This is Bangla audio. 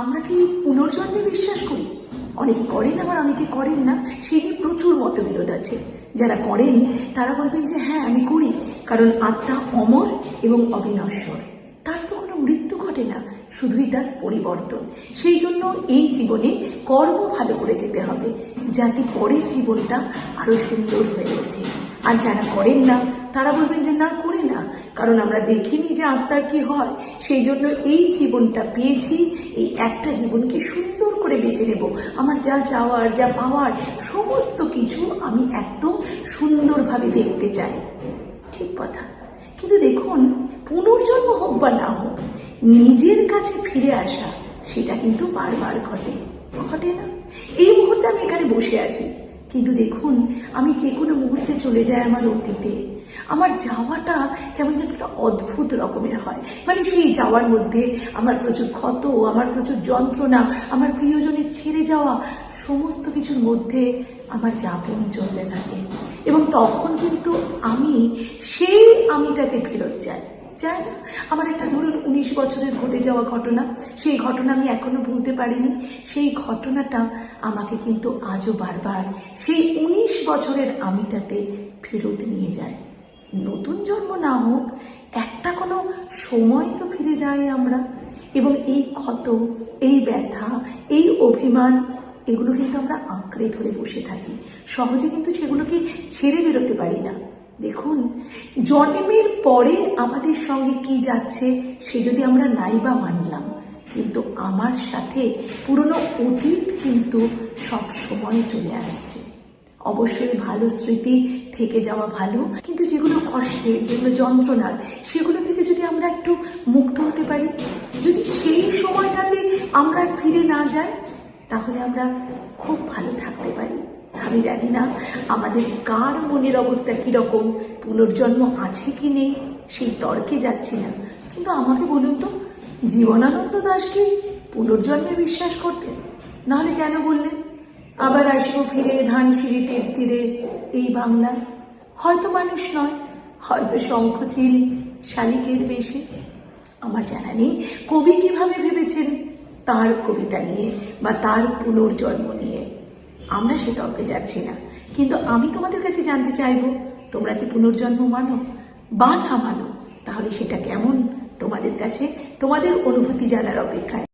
আমরা কি পুনর্জন্মে বিশ্বাস করি? অনেকে করেন আবার অনেকে করেন না। সেই নিয়ে প্রচুর মতবিরোধ আছে। যারা করেন, তারা বলবেন যে হ্যাঁ আমি করি। কারণ আত্মা অমর এবং অবিনশ্বর। তার তো শুধুই তার পরিবর্তন। সেই জন্য এই জীবনে কর্ম ভালো করে যেতে হবে, যাতে পরের জীবনটা আরও সুন্দর হয়ে ওঠে। আর যারা করেন না, তারা বলবেন যে, না, করে না। কারণ আমরা দেখিনি যে আত্মার কি হয়। সেই জন্য এই জীবনটা পেয়েছি, এই একটা জীবনকে সুন্দর করে বেছে নেব। আমার যা চাওয়ার, যা পাওয়ার, সমস্ত কিছু আমি একদম সুন্দরভাবে দেখতে চাই। ঠিক কথা। কিন্তু দেখুন, পুনর্জন্ম হোক বা না হোক নিজের কাছে ফিরে আসা, সেটা কিন্তু বারবার ঘটে। ঘটে না। এই মুহূর্তে আমি এখানে বসে আছি। কিন্তু দেখুন, আমি যে কোনো মুহূর্তে চলে যাই আমার অতীতে। আমার যাওয়াটা কেমন যেন একটা অদ্ভুত রকমের হয়। মানে সেই যাওয়ার মধ্যে আমার প্রচুর ক্ষত, আমার প্রচুর যন্ত্রণা, আমার প্রিয়জনের ছেড়ে যাওয়া, সমস্ত কিছুর মধ্যে আমার যাপন চলতে থাকে। এবং তখন কিন্তু আমি সেই আমিটাতে ফেরত যাই। যায় না? আমার একটা ধরুন উনিশ বছরের ঘটে যাওয়া ঘটনা, সেই ঘটনা আমি এখনও ভুলতে পারিনি। সেই ঘটনাটা আমাকে কিন্তু আজও বারবার সেই উনিশ বছরের আমিটাতে ফেরত নিয়ে যায়। নতুন জন্ম না হোক, একটা কোনো সময় তো ফিরে যাই আমরা। এবং এই ক্ষত, এই ব্যথা, এই অভিমান, এগুলো কিন্তু আমরা আঁকড়ে ধরে বসে থাকি। সহজে কিন্তু সেগুলোকে ছেড়ে বেরোতে পারি না। দেখুন, জন্মের পরে আমাদের সঙ্গে কি যাচ্ছে, সে যদি আমরা নাই বা মানলাম। কিন্তু আমার সাথে পুরনো অতীত কিন্তু সব সময় চলে আসছে। অবশ্যই ভালো স্মৃতি থেকে যাওয়া ভালো, কিন্তু যেগুলো কষ্টের, যেগুলো যন্ত্রণার, সেগুলো থেকে যদি আমরা একটু মুক্ত হতে পারি, যদি সেই সময়টাতে আমরা ফিরে না যাই, তাহলে আমরা খুব ভালো থাকতে পারি। আমি জানি না আমাদের কার মনের অবস্থা কীরকম, পুনর্জন্ম আছে কি নেই, সেই তর্কে যাচ্ছি না। কিন্তু আমাকে বলুন তো, জীবনানন্দ দাস কি পুনর্জন্মে বিশ্বাস করতেন? নাহলে কেন বললেন? আবার আসব ফিরে ধানসিঁড়িটির তীরে, এই বাংলায়। হয়তো মানুষ নয়, হয়তো শঙ্খচিল শালিকের বেশে। আমার জানা নেই কবি কীভাবে ভেবেছেন তার কবিতা নিয়ে বা তার পুনর্জন্ম নিয়ে। আমরা সে তর্কে যাচ্ছি না। কিন্তু আমি তোমাদের কাছে জানতে চাইব, তোমরা কি পুনর্জন্ম মানো? বা না মানো। তাহলে সেটা কেমন? তোমাদের কাছে তোমাদের অনুভূতি জানার অপেক্ষায়।